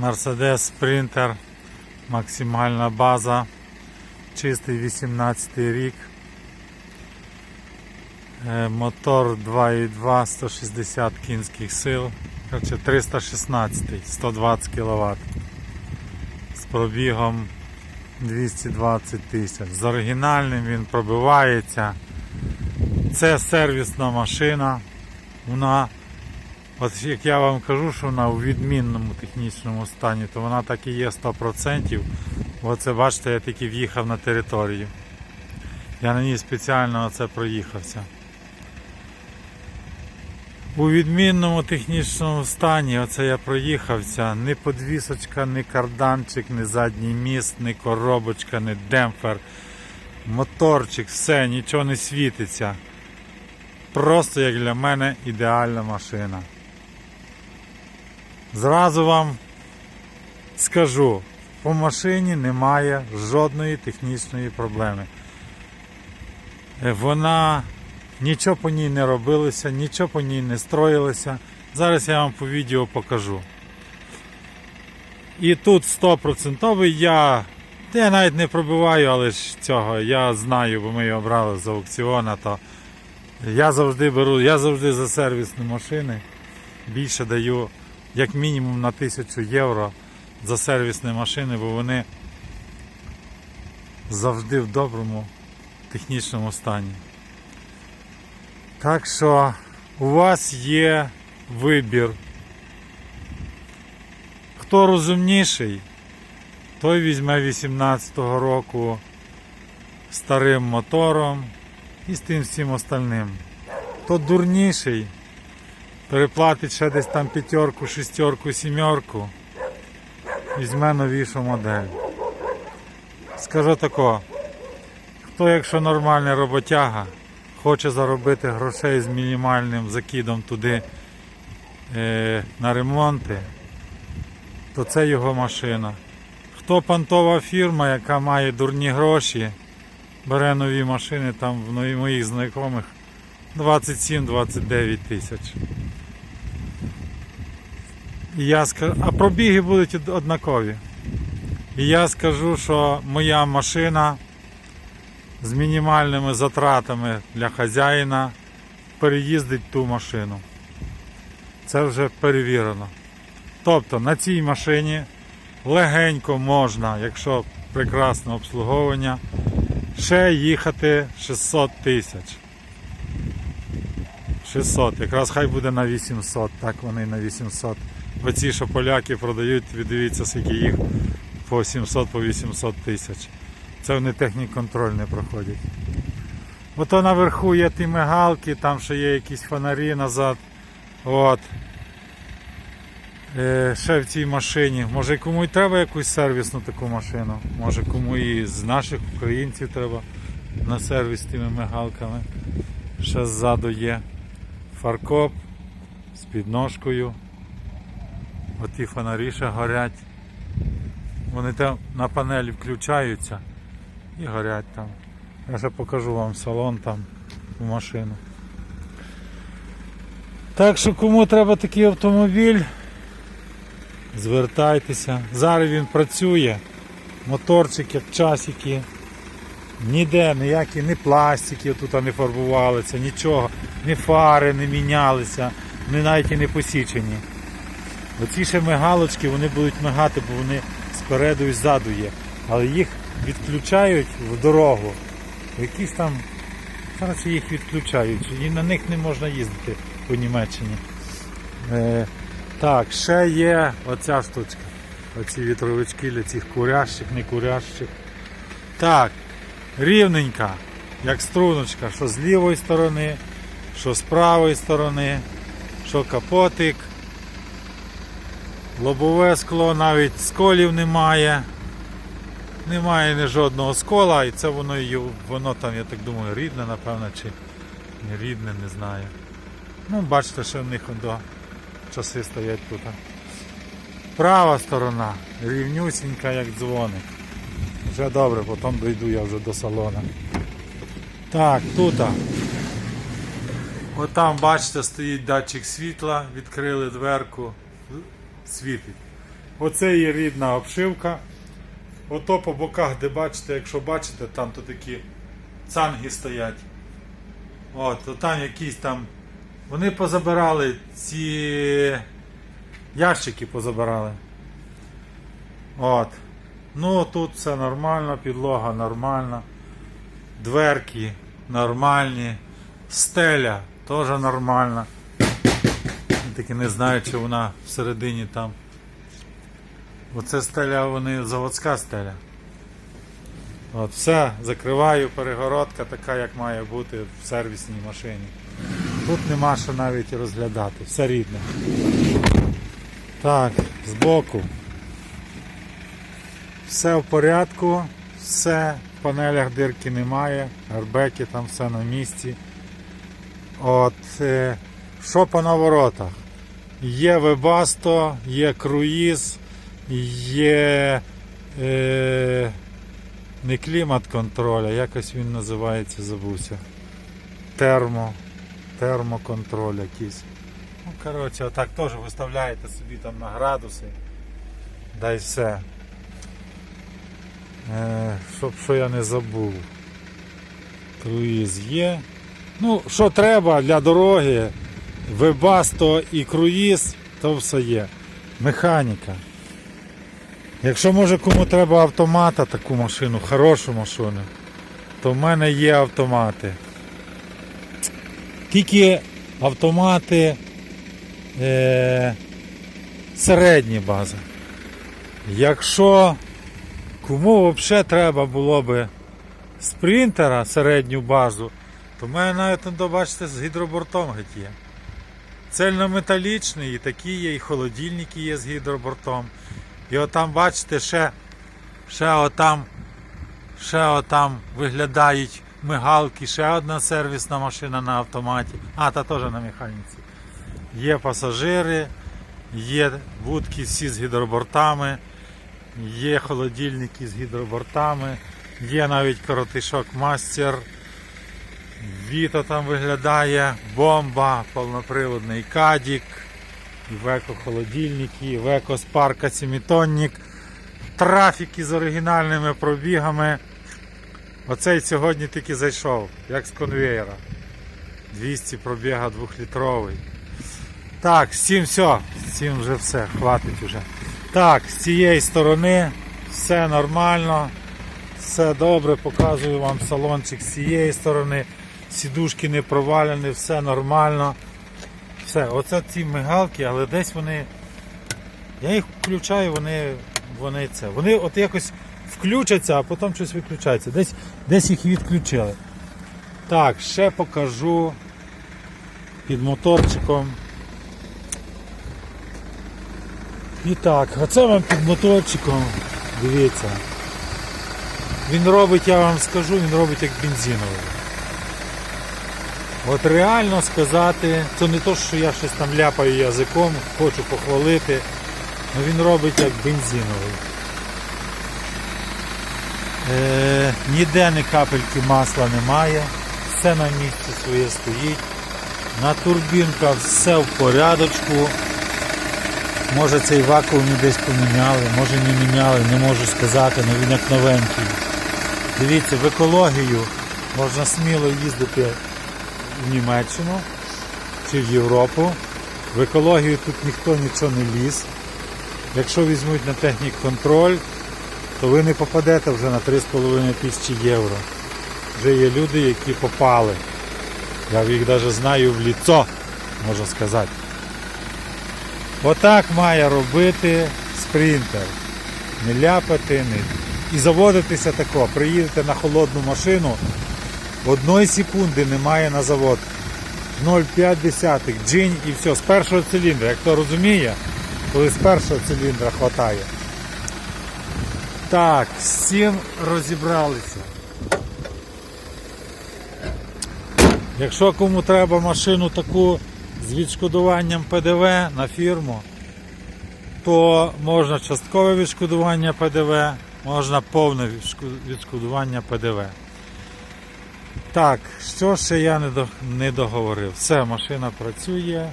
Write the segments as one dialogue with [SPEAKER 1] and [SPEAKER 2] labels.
[SPEAKER 1] Mercedes Sprinter, максимальна база, чистий 18 рік. Е, Мотор 2.2, 160 кінських сил, коротше 316, 120 кВт. З пробігом 220 тисяч. З оригінальним він пробивається. Це сервісна машина. Вона От як я вам кажу, що вона у відмінному технічному стані, то вона так і є 100%. Оце бачите, я тільки в'їхав на територію. Я на ній спеціально оце проїхався. У відмінному технічному стані оце я проїхався. Ні подвісочка, ні карданчик, ні задній міст, ні коробочка, ні демпфер, моторчик, все, нічого не світиться. Просто як для мене ідеальна машина. Зразу вам скажу, по машині немає жодної технічної проблеми. Е, Вона нічого по ній не робилося, нічого по ній не строїлося. Зараз я вам по відео покажу. І тут 100% я, я навіть не пробиваю, але ж цього я знаю, бо ми його брали з аукціона, то я завжди беру, я завжди за сервісні машини. Більше даю як мінімум на 1000 євро за сервісні машини, бо вони завжди в доброму технічному стані. Так що у вас є вибір. Хто розумніший, той візьме 18-го року старим мотором і з тим всім остальним. Хто дурніший, переплатить ще десь там п'ятерку, шестерку, сімерку, візьме новішу модель. Скажу тако, хто якщо нормальний роботяга, хоче заробити грошей з мінімальним закидом туди е, на ремонти, то це його машина. Хто понтова фірма, яка має дурні гроші, бере нові машини, там в моїх знайомих 27-29 тисяч. І я скажу, а пробіги будуть однакові. І я скажу, що моя машина з мінімальними затратами для хазяїна переїздить ту машину. Це вже перевірено. Тобто на цій машині легенько можна, якщо прекрасне обслуговування, ще їхати 600 тисяч. 600, якраз хай буде на 800, так вони на 800. Оці, що поляки продають, дивіться, скільки їх по 700 по 800 тисяч. Це вони технік-контроль не проходять. Ото наверху є ті мигалки, там ще є якісь фонарі назад. От. Е, ще в цій машині. Може кому й треба якусь сервісну таку машину. Може кому і з наших українців треба на сервіс з тими мигалками. Ще ззаду є фаркоп з підножкою. Оті фонарі ще горять. Вони там на панелі включаються і горять там. Я ще покажу вам салон там у машину. Так що кому треба такий автомобіль, звертайтеся. Зараз він працює. Моторчик як часики. Ніде ніякі ні пластики тут не фарбувалися, нічого, ні фари не мінялися, ні навіть і не посічені. Оці ще мигалочки вони будуть мигати, бо вони спереду і ззаду є. Але їх відключають в дорогу. Якісь там, коротше, їх відключають. І на них не можна їздити по Німеччині. Е, так, ще є оця штучка. Оці вітровички для цих курящих, не курящих. Так, рівненька, як струночка, що з лівої сторони, що з правої сторони, що капотик. Лобове скло навіть сколів немає. Немає ні жодного скола, і це воно воно там, я так думаю, рідне, напевно, чи не рідне, не знаю. Ну, бачите, що в них до часи стоять тут. Права сторона, рівнюсінька, як дзвоник. Вже добре, потім дойду я вже до салона. Так, тут. Отам, бачите, стоїть датчик світла, відкрили дверку, світить. Оце є рідна обшивка. Ото по боках, де бачите, якщо бачите, там то такі цанги стоять. От, то там якісь там. Вони позабирали ці ящики позабирали. От. Ну тут все нормально, підлога нормальна. Дверки нормальні. Стеля теж нормальна. Я Таки не знаю, чи вона всередині там. Оце стеля, вони заводська стеля. От, все, закриваю, перегородка така, як має бути в сервісній машині. Тут нема що навіть розглядати, все рідне. Так, збоку. Все в порядку, все, в панелях дирки немає, гарбеки там все на місці. От, е, що по наворотах? Є Webasto, є круїз, є е, не клімат контроль, а якось він називається, забувся. Термо, термоконтроль якийсь. Ну, коротше, отак теж виставляєте собі там на градуси. Да й все. Е, щоб що я не забув. Круїз є. Ну, що треба для дороги, вебасто і круїз, то все є. Механіка. Якщо може кому треба автомата, таку машину, хорошу машину, то в мене є автомати. Тільки автомати е, середні бази. Якщо кому взагалі треба було би спринтера середню базу, то в мене навіть там, бачите, з гідробортом геть є. Цельнометалічний, і такі є, і холодильники є з гідробортом. І отам, бачите, ще, ще отам, ще отам виглядають мигалки, ще одна сервісна машина на автоматі. А, та теж на механіці. Є пасажири, є вудки всі з гідробортами, є холодильники з гідробортами, є навіть коротишок мастер. Віто там виглядає, бомба, повноприводний кадік, Івеко холодильники, Івеко спарка сімітонник, трафіки з оригінальними пробігами. Оцей сьогодні тільки зайшов, як з конвейера. 200 пробіга 2-літровий. Так, з цим все, з цим вже все, хватить вже. Так, з цієї сторони все нормально, все добре, показую вам салончик з цієї сторони. Сідушки не провалені, все нормально. Все, оце ці мигалки, але десь вони. Я їх включаю, вони, вони це. Вони от якось включаться, а потім щось виключається. Десь, десь їх відключили. Так, ще покажу під моторчиком. І так, оце вам під моторчиком. Дивіться. Він робить, я вам скажу, він робить як бензиновий. От реально сказати, це не то, що я щось там ляпаю язиком, хочу похвалити, але він робить як бензиновий. Е, ніде ні капельки масла немає, все на місці своє стоїть. На турбінках все в порядочку. Може цей вакуум десь поміняли, може не міняли, не можу сказати, але він як новенький. Дивіться, в екологію можна сміло їздити в Німеччину чи в Європу. В екологію тут ніхто нічого не ліз. Якщо візьмуть на технік контроль, то ви не попадете вже на 3,5 тисячі євро. Вже є люди, які попали. Я їх навіть знаю в ліцо, можна сказати. Отак має робити спринтер. Не ляпати, не... і заводитися тако. Приїдете на холодну машину, одної секунди немає на завод. 0,5 джинь і все, з першого циліндра. Як хто розуміє, коли з першого циліндра хватає. Так, цим розібралися. Якщо кому треба машину таку з відшкодуванням ПДВ на фірму, то можна часткове відшкодування ПДВ, можна повне відшкодування ПДВ. Так, що ще я не, до, не договорив? Все, машина працює,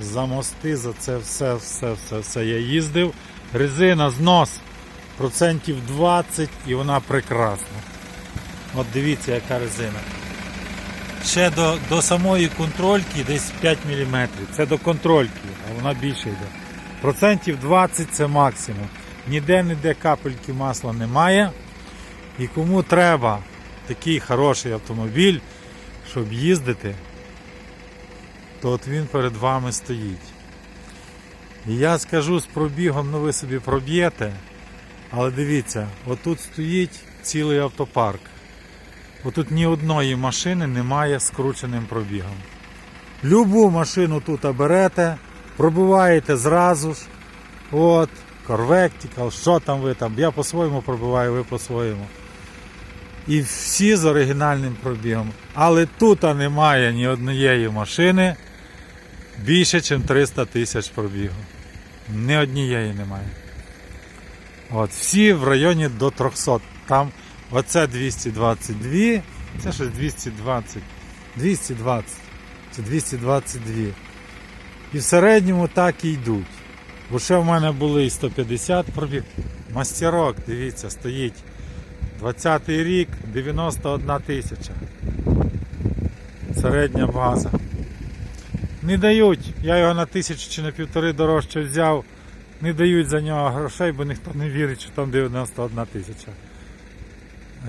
[SPEAKER 1] за мости, за це все, все, все, все я їздив. резина, знос процентів 20 і вона прекрасна. От дивіться, яка резина. Ще до, до самої контрольки десь 5 мм. Це до контрольки, а вона більше йде. Процентів 20 це максимум. Ніде ніде капельки масла немає. І кому треба такий хороший автомобіль, щоб їздити, то от він перед вами стоїть. І я скажу з пробігом, ну ви собі проб'єте, але дивіться, отут стоїть цілий автопарк. Отут ні одної машини немає скрученим пробігом. Любу машину тут берете, пробиваєте зразу ж. От, Corvectical, що там ви там. Я по-своєму пробиваю, ви по-своєму. І всі з оригінальним пробігом. Але тут немає ні однієї машини більше, ніж 300 тисяч пробігу. Ні однієї немає. От, всі в районі до 300. Там оце 222, це щось 220. 220. Це 222. І в середньому так і йдуть. Бо ще в мене були і 150 пробіг. Мастерок, дивіться, стоїть. 20-й рік 91 тисяча. Середня база. Не дають. Я його на тисячу чи на півтори дорожче взяв. Не дають за нього грошей, бо ніхто не вірить, що там 91 тисяча.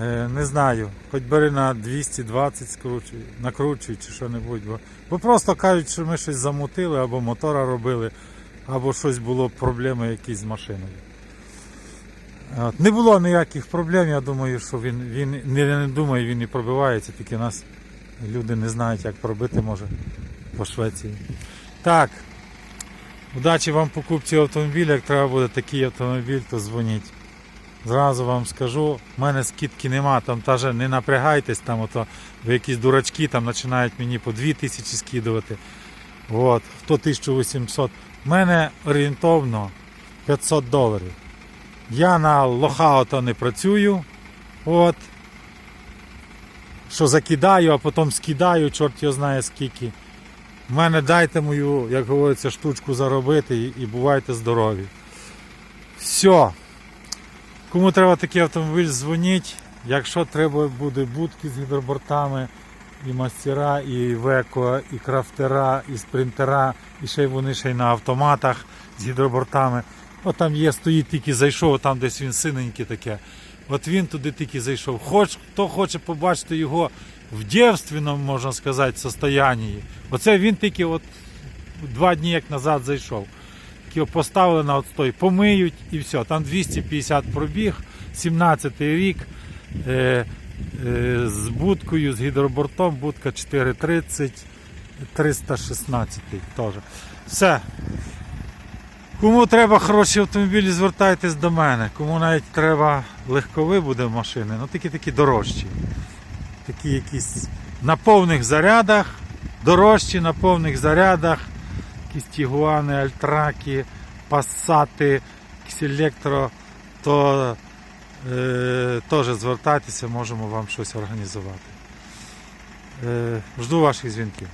[SPEAKER 1] Е, не знаю. Хоч бери на 220 скручуй, накручуй чи що-небудь. Бо, бо просто кажуть, що ми щось замутили, або мотора робили, або щось було проблеми якісь з машиною. От. Не було ніяких проблем, я думаю, що він, він не, не думаю, він і пробивається, тільки нас люди не знають, як пробити може по Швеції. Так. Удачі вам покупці автомобіля. Як треба буде такий автомобіль, то дзвоніть. Зразу вам скажу, в мене скидки нема, там теж не напрягайтесь, там ото ви якісь дурачки там починають мені по 2000 скидувати. От, хто 1800. У мене орієнтовно 500 доларів. Я на лоха не працюю. От. Що закидаю, а потім скидаю, чорт його знає скільки. У мене дайте мою, як говориться, штучку заробити і, і бувайте здорові. Все. Кому треба такий автомобіль, дзвоніть. Якщо треба буде будки з гідробортами, і мастера, і веко, і крафтера, і спринтера, і ще вони ще й на автоматах з гідробортами. От там є, стоїть тільки зайшов, там десь він синенький таке. От він туди тільки зайшов. Хоч хто хоче побачити його в дівственному, можна сказати, состоянні. Оце він тільки от два дні як назад зайшов. Його поставили на отстой, помиють і все. Там 250 пробіг, 17-й рік. Е, е, з будкою, з гідробортом, будка 430, 316 теж. Все. Кому треба хороші автомобілі, звертайтесь до мене. Кому навіть треба легкові буде машини, ну такі такі дорожчі. Такі якісь на повних зарядах, дорожчі на повних зарядах, якісь тігуани, альтраки, пасати, якісь електро, то е, теж звертайтеся, можемо вам щось організувати. Е, жду ваших дзвінків.